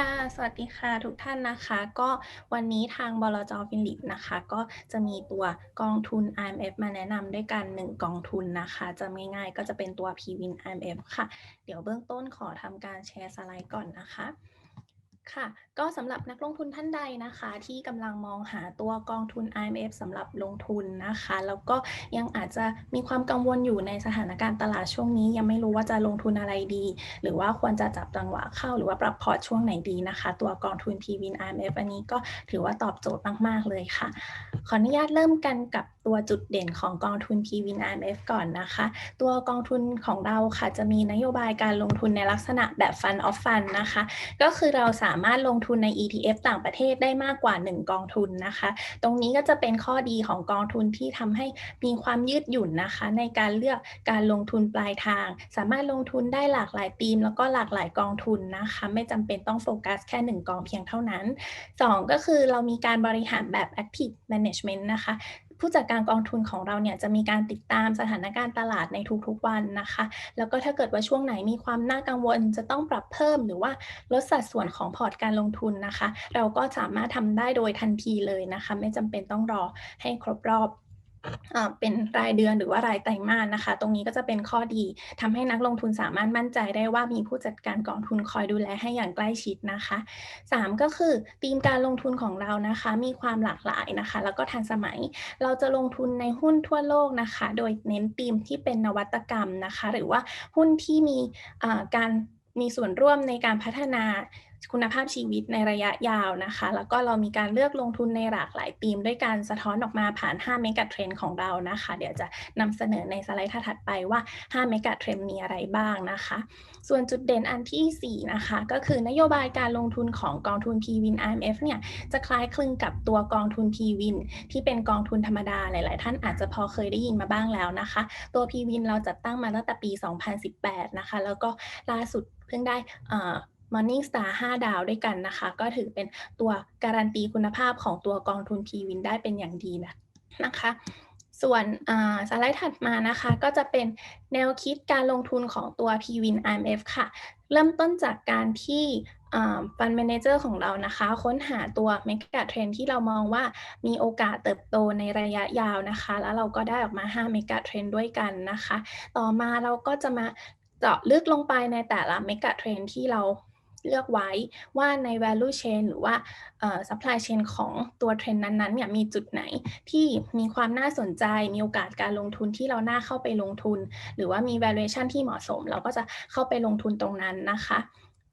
ค่ะ สวัสดีค่ะทุกท่านนะคะ ก็วันนี้ทางบลจ.ฟินลิปนะคะ ก็จะมีตัวกองทุน IMF มาแนะนำด้วยกัน 1 กองทุนนะคะจะง่ายๆก็จะเป็นตัว PWIN IMF ค่ะ เดี๋ยวเบื้องต้นขอทำการแชร์สไลด์ก่อนนะคะ ค่ะ ก็สำหรับนักลงทุนท่านใดนะคะ ที่กำลังมองหาตัวกองทุน IMF สำหรับลงทุนนะคะ แล้วก็ยังอาจจะมีความกังวลอยู่ในสถานการณ์ตลาดช่วงนี้ ยังไม่รู้ว่าจะลงทุนอะไรดี หรือว่าควรจะจับจังหวะเข้าหรือว่าปรับพอร์ตช่วงไหนดีนะคะ ตัวกองทุน PWIN IMF อันนี้ก็ถือว่าตอบโจทย์มากๆเลยค่ะ ขออนุญาตเริ่มกันกับตัวจุดเด่นของกองทุน PWIN IMF ก่อนนะคะ ตัวกองทุนของเราค่ะจะมีนโยบายการลงทุนในลักษณะแบบ Fund of Fund นะคะ ก็คือเราสามามารถลงทุนใน ETF ต่างประเทศได้มากกว่า 1 กองทุนนะคะ ตรงนี้ก็จะเป็นข้อดีของกองทุนที่ทำให้มีความยืดหยุ่นนะคะ ในการเลือกการลงทุนปลายทาง สามารถลงทุนได้หลากหลายธีม แล้วก็หลากหลายกองทุนนะคะ ไม่จำเป็นต้องโฟกัสแค่ 1 กองเพียงเท่านั้น 2 ก็คือเรามีการบริหารแบบ Active Management นะคะ ผู้จัดการกองทุนของเราเนี่ยจะมีการติดตามสถานการณ์ตลาดในทุกๆวันนะคะ แล้วก็ถ้าเกิดว่าช่วงไหนมีความน่ากังวลจะต้องปรับเพิ่มหรือว่าลดสัดส่วนของพอร์ตการลงทุนนะคะ เราก็สามารถทำได้โดยทันทีเลยนะคะ ไม่จำเป็นต้องรอให้ครบรอบ เป็นรายเดือนหรือว่ารายไตรมาสนะคะ ตรงนี้ก็จะเป็นข้อดีทำให้นักลงทุนสามารถมั่นใจได้ว่ามีผู้จัดการกองทุนคอยดูแลให้อย่างใกล้ชิดนะคะ 3 ก็คือธีมการลงทุนของเรานะคะ มีความหลากหลายนะคะ แล้วก็ทันสมัยเราจะลงทุนในหุ้นทั่วโลกนะคะ โดยเน้นธีมที่เป็นนวัตกรรมนะคะ หรือว่าหุ้นที่มีการมีส่วนร่วมในการพัฒนา คุณภาพชีวิตในระยะยาวนะคะ แล้วก็เรามีการเลือกลงทุนในหลากหลายธีม ด้วยการสะท้อนออกมาผ่าน5 Mega Trend ของเรานะคะ เดี๋ยวจะนำเสนอในสไลด์ถัดไปว่า5 Mega Trend มีอะไรบ้างนะคะ ส่วนจุดเด่นอันที่ 4 นะคะ ก็คือนโยบายการลงทุนของกองทุน PWIN IMF เนี่ยจะคล้ายคลึงกับตัวกองทุน PWIN ที่เป็นกองทุนธรรมดาหลาย ๆ ท่านอาจจะพอเคยได้ยินมาบ้างแล้วนะคะ ตัว PWIN เราจัดตั้งมาตั้งแต่ปี 2018 นะคะ แล้วก็ล่าสุดเพิ่งได้ อ่า Morningstar 5 ดาวด้วยกันนะคะ ก็ถือเป็นตัวการันตีคุณภาพของตัวกองทุน PWIN ได้เป็นอย่างดีนะนะคะส่วนอ่าสไลด์ถัดมานะคะก็จะเป็นแนวคิดการลงทุนของตัว PWIN IMF ค่ะ เริ่มต้นจากการที่อ่า Fund Manager ของเรานะคะ ค้นหาตัว Mega Trend ที่เรามองว่ามีโอกาสเติบโตในระยะยาวนะคะ แล้วเราก็ได้ออกมา 5 Mega Trend ด้วยกันนะคะ ต่อมาเราก็จะมาเจาะลึกลงไปในแต่ละ Mega Trend ที่เรา เลือกไว้ว่าใน Value Chain หรือว่า Supply Chain ของตัวเทรนด์นั้นๆเนี่ยมีจุดไหนที่มีความน่าสนใจ มีโอกาสการลงทุนที่เราน่าเข้าไปลงทุน หรือว่ามี Valuation ที่เหมาะสม เราก็จะเข้าไปลงทุนตรงนั้นนะคะ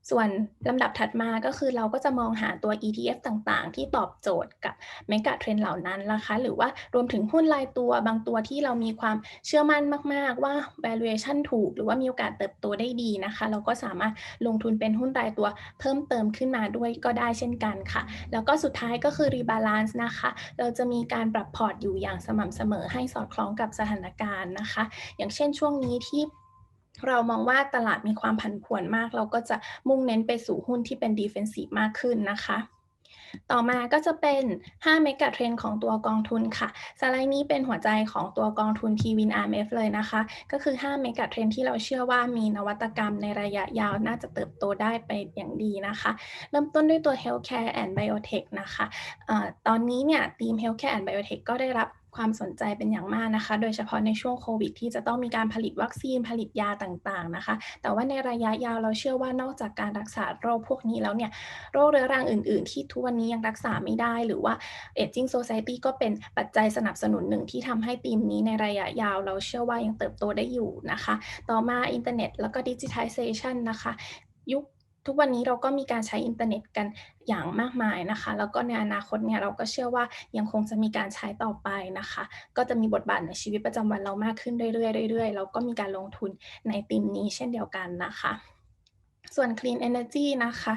ส่วนลำดับถัดมาก็คือเราก็จะมองหาตัว ETF ต่างๆ ที่ตอบโจทย์กับ Mega Trend เหล่านั้นนะคะ หรือว่ารวมถึงหุ้นรายตัวบางตัวที่เรามีความเชื่อมั่นมาก ๆ ว่า Valuation ถูก หรือว่ามีโอกาสเติบโตได้ดีนะคะ เราก็สามารถลงทุนเป็นหุ้นรายตัวเพิ่มเติมขึ้นมาด้วยก็ได้เช่นกันค่ะ แล้วก็สุดท้ายก็คือ Rebalance นะคะ เราจะมีการปรับพอร์ตอยู่อย่างสม่ำเสมอให้สอดคล้องกับสถานการณ์นะคะ อย่างเช่นช่วงนี้ที่ เรามองว่าตลาดมีความผันผวนมาก เราก็จะมุ่งเน้นไปสู่หุ้นที่เป็น Defensive มากขึ้นนะคะต่อมาก็จะเป็น5 Mega Trend ของตัวกองทุนค่ะ สไลด์นี้เป็นหัวใจของตัวกองทุน PWIN IMF เลยนะคะ ก็คือ5 Mega Trend ที่เราเชื่อว่ามีนวัตกรรมในระยะยาวน่าจะเติบโตได้ไปอย่างดีนะคะ เริ่มต้นด้วยตัว Healthcare and Biotech นะคะอ่าตอนนี้เนี่ยธีม Healthcare and Biotech ก็ได้รับ ความสนใจเป็นอย่างมากนะคะ โดยเฉพาะในช่วงโควิด ที่จะต้องมีการผลิตวัคซีนผลิตยาต่างๆนะคะ แต่ว่าในระยะยาวเราเชื่อว่านอกจากการรักษาโรคพวกนี้แล้วเนี่ยโรคเรื้อรังอื่น ๆ ที่ทุกวันนี้ยังรักษาไม่ได้ หรือว่า Aging Society ก็เป็นปัจจัยสนับสนุนหนึ่งที่ทำให้ธีมนี้ในระยะยาวเราเชื่อว่ายังเติบโตได้อยู่นะคะ ต่อมาอินเทอร์เน็ตแล้วก็ Digitization นะคะ ยุค ทุกวันนี้เราก็มีการใช้อินเทอร์เน็ตกันอย่างมากมายนะคะ แล้วก็ในอนาคตเนี่ยเราก็เชื่อว่ายังคงจะมีการใช้ต่อไปนะคะ ก็จะมีบทบาทในชีวิตประจำวันเรามากขึ้นเรื่อยๆเรื่อยๆแล้วก็มีการลงทุนในธีมนี้เช่นเดียวกันนะคะ ส่วน Clean Energy นะคะ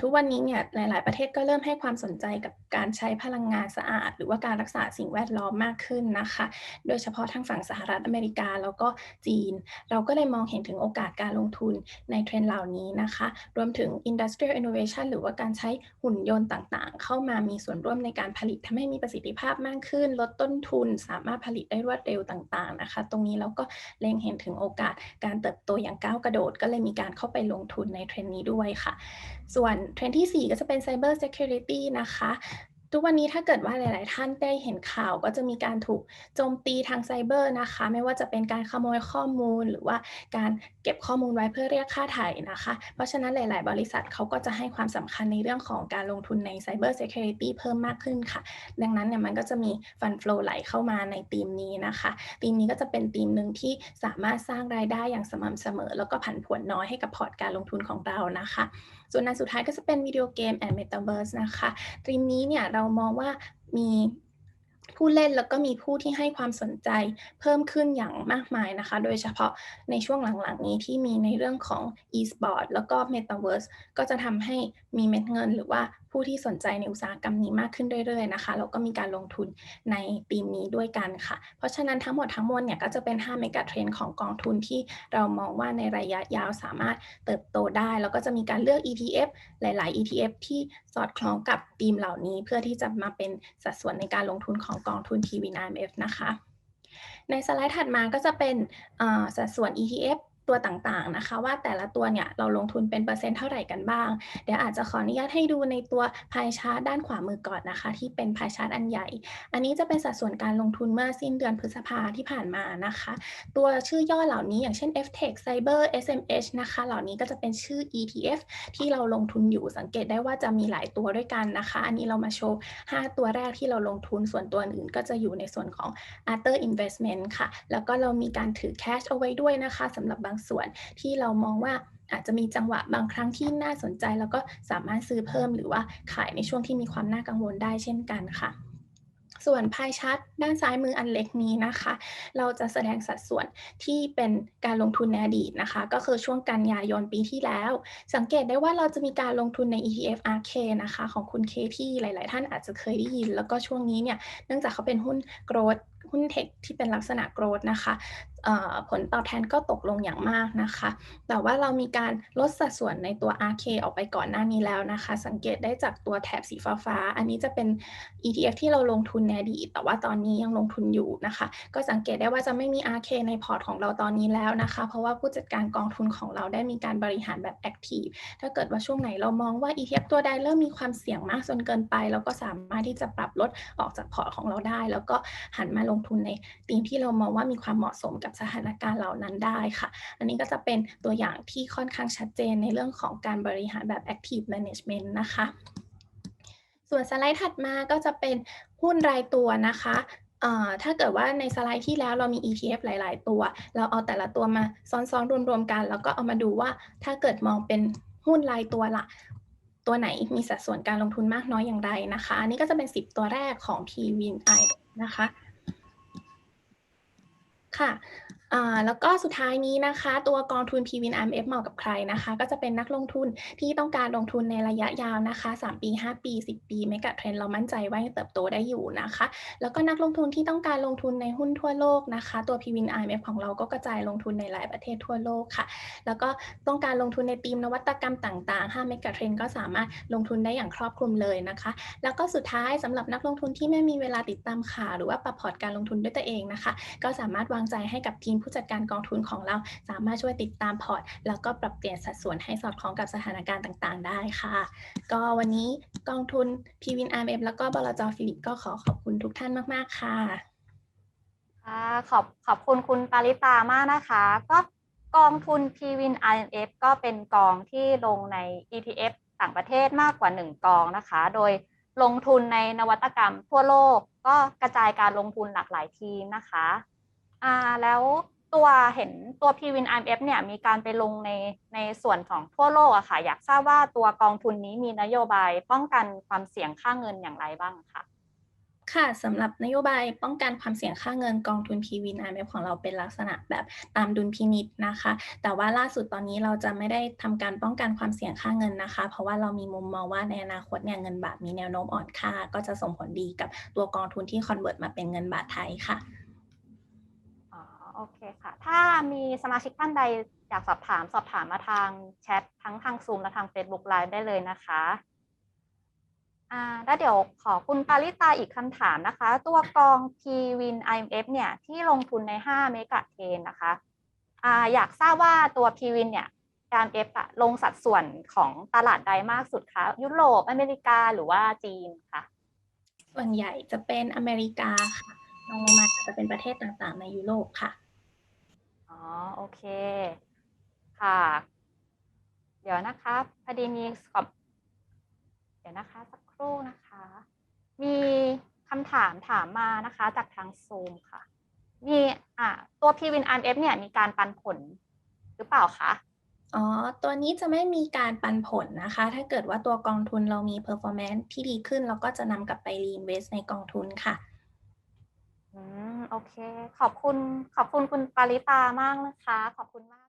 ทุกวันนี้เนี่ยหลาย ๆ ประเทศก็เริ่มให้ความสนใจกับการใช้พลังงานสะอาด หรือว่าการรักษาสิ่งแวดล้อมมากขึ้นนะคะ โดยเฉพาะทางฝั่งสหรัฐอเมริกาแล้วก็จีน เราก็เลยมองเห็นถึงโอกาสการลงทุนใน Trend เหล่านี้นะคะ รวมถึง Industrial Innovation หรือว่าการใช้หุ่นยนต์ต่าง ๆ เข้ามามีส่วนร่วมในการผลิตทำให้มีประสิทธิภาพมากขึ้น ลดต้นทุน สามารถผลิตได้รวดเร็วต่าง ๆ นะคะ ตรงนี้เราก็เล็งเห็นถึงโอกาสการเติบโตอย่างก้าวกระโดด ก็เลยมีการเข้าไปลงทุนในเทรนด์นี้ด้วยค่ะ ส่วนเทรนด์ที่ 4 ก็จะเป็น Cyber Security นะคะ ทุกวันนี้ถ้าเกิดว่าหลาย ๆ ท่านได้เห็นข่าวก็จะมีการถูกโจมตีทางไซเบอร์นะคะ ไม่ว่าจะเป็นการขโมยข้อมูลหรือว่าการเก็บข้อมูลไว้เพื่อเรียกค่าไถ่นะคะ เพราะฉะนั้นหลาย ๆ บริษัทเขาก็จะให้ความสำคัญในเรื่องของการลงทุนใน Cyber Security เพิ่มมากขึ้นค่ะ ดังนั้นเนี่ยมันก็จะมีฟันฟลูไหลเข้ามาในทีมนี้นะคะทีมนี้ก็จะเป็นทีมหนึ่งที่สามารถสร้างรายได้อย่างสม่ำเสมอ แล้วก็ผันผวนน้อยให้กับพอร์ตการลงทุนของเรานะคะ ส่วนอันสุดท้ายก็จะเป็นวิดีโอเกม and Metaverse นะคะตรีมนี้เนี่ยเรามองว่ามี ผู้เล่นแล้วก็มีผู้ที่ให้ความสนใจเพิ่มขึ้นอย่างมากมายนะคะ โดยเฉพาะในช่วงหลังๆนี้ที่มีในเรื่องของ e-sport แล้วก็ metaverse ก็จะทำให้มีเม็ดเงิน หรือว่าผู้ที่สนใจในอุตสาหกรรมนี้มากขึ้นเรื่อยๆนะคะ แล้วก็มีการลงทุนในธีมนี้ด้วยกันค่ะ เพราะฉะนั้นทั้งหมดทั้งมวลเนี่ยก็จะเป็น 5 เมกะเทรนของกองทุนที่เรามองว่าในระยะยาวสามารถเติบโตได้ แล้วก็จะมีการเลือก ETF หลาย ๆ ETF ที่สอดคล้องกับธีมเหล่านี้ เพื่อที่จะมาเป็นสัดส่วนในการลงทุนของกองทุน TVNMF นะคะ ในสไลด์ถัดมาก็จะเป็นสัดส่วน ETF ตัวต่างๆนะคะ ว่าแต่ละตัวเนี่ยเราลงทุนเป็นเปอร์เซ็นต์เท่าไหร่กันบ้าง เดี๋ยวอาจจะขออนุญาตให้ดูในตัวพายชาร์ตด้านขวามือก่อนนะคะ ที่เป็นพายชาร์ตอันใหญ่ อันนี้จะเป็นสัดส่วนการลงทุนเมื่อสิ้นเดือนพฤษภาที่ผ่านมานะคะ ตัวชื่อย่อเหล่านี้อย่างเช่น FTech Cyber SMH นะคะ เหล่านี้ก็จะเป็นชื่อ ETF ที่เราลงทุนอยู่สังเกตได้ว่าจะมีหลายตัวด้วยกันนะคะ อันนี้เรามาโชว์ 5 ตัวแรกที่เราลงทุนส่วนตัวอื่นก็จะอยู่ในส่วนของ Other Investment ค่ะ แล้วก็เรามีการถือ cash เอาไว้ด้วยนะคะสำหรับบางส่วนที่เรามองว่าอาจจะมีจังหวะบางครั้งที่น่าสนใจ แล้วก็สามารถซื้อเพิ่มหรือว่าขายในช่วงที่มีความน่ากังวลได้เช่นกันค่ะ ส่วนพายชัดด้านซ้ายมืออันเล็กนี้นะคะ เราจะแสดงสัดส่วนที่เป็นการลงทุนในอดีตนะคะ ก็คือช่วงกันยายนปีที่แล้ว สังเกตได้ว่าเราจะมีการลงทุนใน ETF RK นะคะ ของคุณเคที่หลาย ๆ ท่านอาจจะเคยได้ยิน แล้วก็ช่วงนี้เนี่ยเนื่องจากเขาเป็นหุ้นโกรด หุ้นเทคที่เป็นลักษณะโกรดนะคะผลตอบแทนก็ตกลงอย่างมากนะคะ แต่ว่าเรามีการลดสัดส่วนในตัว RK ออกไปก่อนหน้านี้แล้วนะคะ สังเกตได้จากตัวแถบสีฟ้าฟาอันนี้จะเป็น ETF ที่เราลงทุนในอดีต แต่ว่าตอนนี้ยังลงทุนอยู่นะคะ ก็สังเกตได้ว่าจะไม่มี RK ในพอร์ตของเราตอนนี้แล้วนะคะ เพราะว่าผู้จัดการกองทุนของเราได้มีการบริหารแบบ Active ถ้าเกิดว่าช่วงไหนเรามองว่า ETF ตัวใดเริ่มมีความเสี่ยงมากจนเกินไป เราก็สามารถที่จะปรับลดออกจากพอร์ตของเราได้ แล้วก็หันมาลงงทุนในธีมที่เรามองว่ามีความเหมาะสมกับสถานการณ์เหล่านั้นได้ค่ะ อันนี้ก็จะเป็นตัวอย่างที่ค่อนข้างชัดเจนในเรื่องของการบริหารแบบ active management นะคะ ส่วนสไลด์ถัดมาก็จะเป็นหุ้นรายตัวนะคะถ้าเกิดว่าในสไลด์ที่แล้วเรามี ETF หลาย ๆ ตัว เราเอาแต่ละตัวมาซ้อน ๆ รวม ๆ กัน แล้วก็เอามาดูว่าถ้าเกิดมองเป็นหุ้นรายตัวละตัวไหนมีสัดส่วนการลงทุนมากน้อยอย่างไรนะคะ อันนี้ก็จะเป็น 10 ตัวแรกของ p w i n i นะคะ ค่ะ แล้วก็สุดท้ายนี้นะคะ ตัวกองทุน p w i n m f เหมาะกับใครนะคะ ก็จะเป็นนักลงทุนที่ต้องการลงทุนในระยะยาวนะคะ 3 ปี 5 ปี 10 ปีไม่กับเทรนเรามั่นใจว่าจะเติบโตได้อยู่นะคะ แล้วก็นักลงทุนที่ต้องการลงทุนในหุ้นทั่วโลกนะคะ ตัว p w i n m f ของเราก็กระจายลงทุนในหลายประเทศทั่วโลกค่ะ แล้วก็ต้องการลงทุนในธีมนวัตกรรมต่าง ๆ 5 เมกะเทรนก็สามารถลงทุนได้อย่างครอบคลุมเลยนะคะ แล้วก็สุดท้ายสำหรับนักลงทุนที่ไม่มีเวลาติดตามข่าวหรือว่าปรับพอร์ตการลงทุนด้วยตัวเองนะคะ ก็สามารถวางใจให้กับทีมผู้จัดการกองทุนของเราสามารถช่วยติดตามพอร์ต แล้วก็ปรับเปลี่ยนสัดส่วนให้สอดคล้องกับสถานการณ์ต่างๆ ได้ค่ะ ก็วันนี้กองทุนพีวินอาร์เอฟแล้วก็บลจฟิลิปก็ขอขอบคุณทุกท่านมากๆค่ะค่ะขอบขอบคุณคุณปาริตามากนะคะ ก็กองทุน p w i n INF ก็เป็นกองที่ลงใน ETF ต่างประเทศมากกว่า 1 กองนะคะ โดยลงทุนในนวัตกรรมทั่วโลกก็กระจายการลงทุนหลากหลายทีมนะคะ อ่าแล้วตัวเห็นตัว p w i n IMF เนี่ยมีการไปลงในในส่วนของทั่วโลกอะค่ะ อยากทราบว่าตัวกองทุนนี้มีนโยบายป้องกันความเสี่ยงค่าเงินอย่างไรบ้างคะค่ะสำหรับนโยบายป้องกันความเสี่ยงค่าเงินกองทุน p v n i m ของเราเป็นลักษณะแบบตามดุลพินิษนะคะ แต่ว่าล่าสุดตอนนี้เราจะไม่ได้ทำการป้องกันความเสี่ยงค่าเงินนะคะ เพราะว่าเรามีมุมมองว่าในอนาคตเนี่ยเงินบาทมีแนวโน้มอ่อนค่า ก็จะส่งผลดีกับตัวกองทุนที่คอนเวิร์ตมาเป็นเงินบาทไทยค่ะ โอเคค่ะ ถ้ามีสมาชิกท่านใดอยากสอบถามสอบถามมาทางแชททั้งทางซูมและทาง Facebook Live ได้เลยนะคะอ่าแล้วเดี๋ยวขอคุณปาริตาอีกคำถามนะคะ ตัวกอง P Win IMF เนี่ยที่ลงทุนใน 5 เมกะเทนนะคะอ่าอยากทราบว่าตัว P Win เนี่ย RMF อะลงสัดส่วนของตลาดใดมากสุดคะยุโรปอเมริกาหรือว่าจีนคะส่วนใหญ่จะเป็นอเมริกาค่ะลงมาจะเป็นประเทศต่างๆ ในยุโรปค่ะ อ๋อ โอเค ค่ะ เดี๋ยวนะคะพอดีมีขอบ เดี๋ยวนะคะ สักครู่นะคะ มีคำถามถามมานะคะ จากทางซูมค่ะ มีอ่าตัว PWin RMF เนี่ยมีการปันผลหรือเปล่าคะอ๋อ ตัวนี้จะไม่มีการปันผลนะคะ ถ้าเกิดว่าตัวกองทุนเรามี performance ที่ดีขึ้น เราก็จะนำกลับไป reinvest ในกองทุนค่ะ โอเค ขอบคุณ ขอบคุณคุณปาริตามากนะคะ ขอบคุณมาก